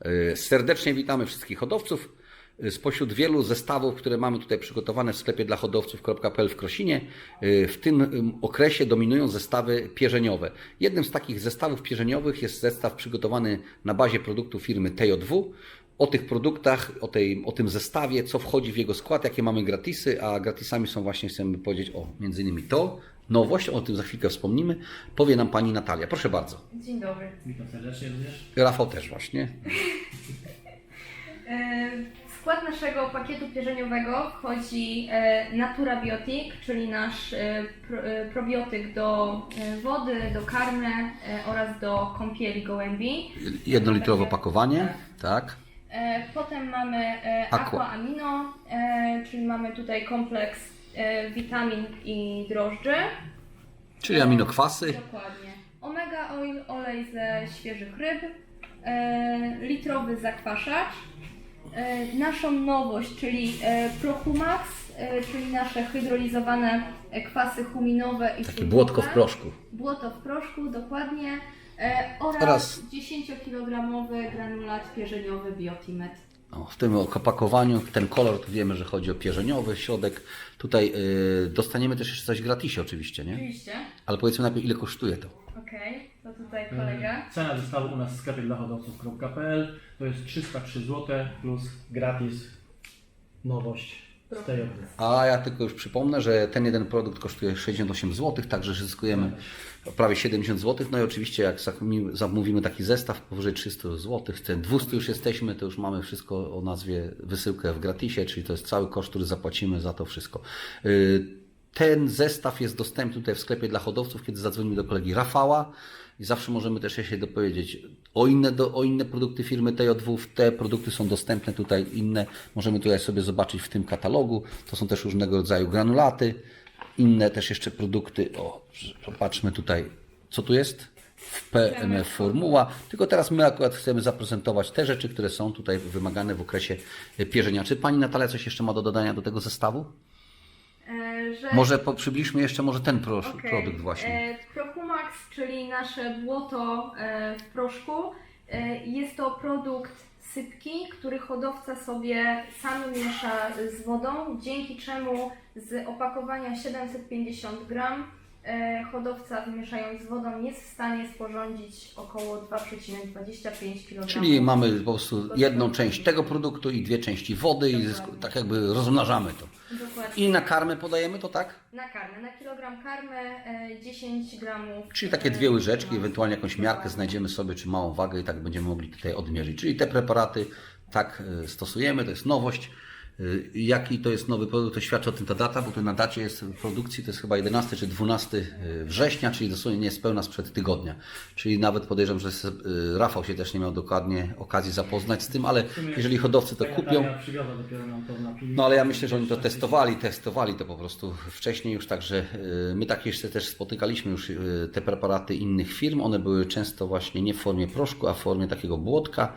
E, Serdecznie witamy wszystkich hodowców. E, Spośród wielu zestawów, które mamy tutaj przygotowane w sklepie dla hodowców.pl w Krosinie, e, w tym okresie dominują zestawy pierzeniowe. Jednym z takich zestawów pierzeniowych jest zestaw przygotowany na bazie produktu firmy TJW. O tych produktach, o, tej, o tym zestawie, co wchodzi w jego skład, jakie mamy gratisy, a gratisami są właśnie, chcemy powiedzieć, o między innymi to, nowość, o tym za chwilkę wspomnimy, powie nam Pani Natalia. Proszę bardzo. Dzień dobry. Witam serdecznie również. Rafał też właśnie. E, W skład naszego pakietu pierzeniowego wchodzi e, Natura Biotic, czyli nasz e, pro, e, probiotyk do e, wody, do karmy e, oraz do kąpieli gołębi. Jednolitrowe opakowanie, tak. E, Potem mamy e, Aqua. Amino, e, czyli mamy tutaj kompleks e, witamin i drożdży. Czyli aminokwasy. Dokładnie. Omega oil, olej ze świeżych ryb, e, litrowy zakwaszacz, e, naszą nowość, czyli e, Prohumax, e, czyli nasze hydrolizowane e, kwasy huminowe i Takie błotko w proszku. Błoto w proszku, dokładnie. E, oraz Oraz- 10-kilogramowy granulat pierzeniowy Biotimet. O, w tym opakowaniu, ten kolor, to wiemy, że chodzi o pierzeniowy środek. Tutaj y, dostaniemy też jeszcze coś gratisie oczywiście, nie? Oczywiście. Ale powiedzmy najpierw, ile kosztuje to. Okej, to tutaj kolega. Cena zestawu u nas w sklepie dla hodowców.pl to jest 303 zł plus gratis nowość A ja tylko już przypomnę, że ten jeden produkt kosztuje 68 zł, także zyskujemy prawie 70 zł. No i oczywiście jak zamówimy taki zestaw powyżej 300 zł, ten 200 już jesteśmy, to już mamy wszystko o nazwie wysyłkę w gratisie, czyli to jest cały koszt, który zapłacimy za to wszystko. Ten zestaw jest dostępny tutaj w sklepie dla hodowców, kiedy zadzwonimy do kolegi Rafała i zawsze możemy też się dopowiedzieć o inne, do, o inne produkty firmy TJW. Te produkty są dostępne tutaj, inne możemy tutaj sobie zobaczyć w tym katalogu. To są też różnego rodzaju granulaty, inne też jeszcze produkty. O, popatrzmy tutaj, co tu jest? W PMF Formuła. Tylko teraz my akurat chcemy zaprezentować te rzeczy, które są tutaj wymagane w okresie pierzenia. Czy Pani Natalia coś jeszcze ma do dodania do tego zestawu? Że... Może po, przybliżmy jeszcze może ten pro, Okej. produkt właśnie. E, Prohumax, czyli nasze błoto e, w proszku, e, jest to produkt sypki, który hodowca sobie sam miesza z wodą, dzięki czemu z opakowania 750 gram hodowca wymieszając z wodą jest w stanie sporządzić około 2,25 kg. Czyli mamy po prostu jedną część tego produktu i dwie części wody i zysku, tak jakby rozmnażamy to. Dokładnie. I na karmę podajemy to tak? Na karmę. Na kilogram karmy e, 10 gramów. Czyli takie e, dwie łyżeczki, no, ewentualnie jakąś miarkę dokładnie. znajdziemy sobie, czy małą wagę i tak będziemy mogli tutaj odmierzyć. Czyli te preparaty tak e, stosujemy, to jest nowość. E, Jaki to jest nowy produkt, to świadczy o tym ta data, bo tu na dacie jest produkcji, to jest chyba 11 czy 12 września, czyli dosłownie niespełna sprzed tygodnia. Czyli nawet podejrzewam, że e, Rafał się też nie miał dokładnie okazji zapoznać z tym, ale jeżeli hodowcy to kupią, no ale ja myślę, że oni to testowali, testowali to po prostu wcześniej już, także y, my tak jeszcze też spotykaliśmy już y, te preparaty innych firm. One były często właśnie nie w formie proszku, a w formie takiego błotka.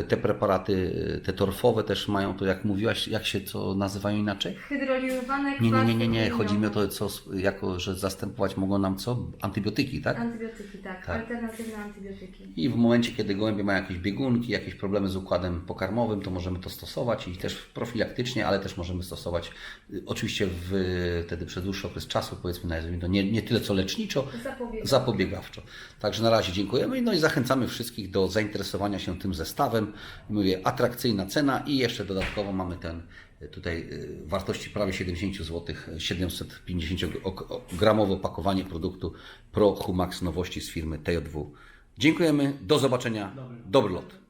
Y, Te preparaty, y, te torfowe też mają to, jak mówiłaś, jak się to nazywają inaczej? Hydrolizowane Nie, nie, nie, nie, nie. Chodzi mi o to, co, jako, że zastępować mogą nam co? Antybiotyki, tak? Antybiotyki, tak. Tak. Alternatywne antybiotyki. I w momencie, kiedy gołębie mają jakieś biegunki, jakieś problemy z układem pokarmowym, to możemy to stosować i też profilaktycznie, ale też możemy stosować y, oczywiście w, wtedy przez dłuższy okres czasu, powiedzmy, nazwijmy to nie, nie tyle co leczniczo, Zapobiegać. zapobiegawczo. Także na razie dziękujemy no i zachęcamy wszystkich do zainteresowania się tym zestawem. Mówię, atrakcyjna cena i jeszcze dodatkowo mamy ten tutaj y, wartości prawie 70 zł, 750 ok- gramowe opakowanie produktu Pro Humax nowości z firmy TJW. Dziękujemy, do zobaczenia, Dobry. dobry lot.